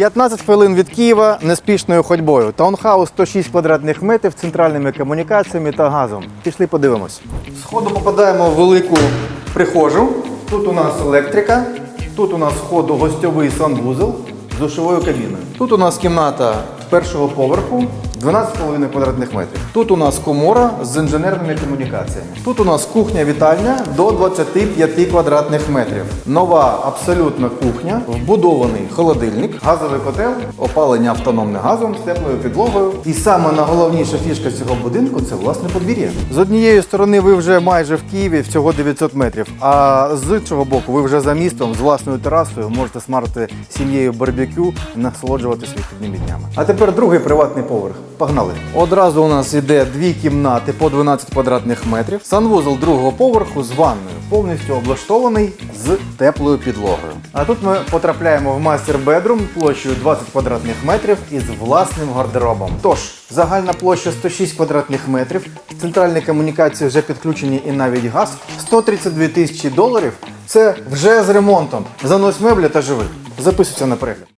15 хвилин від Києва неспішною ходьбою. Таунхаус 106 квадратних метрів з центральними комунікаціями та газом. Пішли подивимось. Сходу попадаємо в велику прихожу. Тут у нас електрика, тут у нас входу гостьовий санвузол з душовою кабіною. Тут у нас кімната першого поверху. 12,5 квадратних метрів. Тут у нас комора з інженерними комунікаціями. Тут у нас кухня-вітальня до 25 квадратних метрів. Нова абсолютна кухня, вбудований холодильник, газовий котел, опалення автономне газом з теплою підлогою. І саме найголовніша фішка цього будинку це власне подвір'я. З однієї сторони ви вже майже в Києві, всього 900 метрів. А з іншого боку, ви вже за містом з власною терасою можете смарити сім'єю барбекю і насолоджуватись вихідними днями. А тепер другий приватний поверх. Погнали. Одразу у нас іде дві кімнати по 12 квадратних метрів. Санвузол другого поверху з ванною, повністю облаштований з теплою підлогою. А тут ми потрапляємо в мастер бедрум площею 20 квадратних метрів із власним гардеробом. Тож, загальна площа 106 квадратних метрів, центральні комунікації вже підключені і навіть газ. 132 тисячі доларів. Це вже з ремонтом. Занось меблі та живи. Записуйся на перегляд.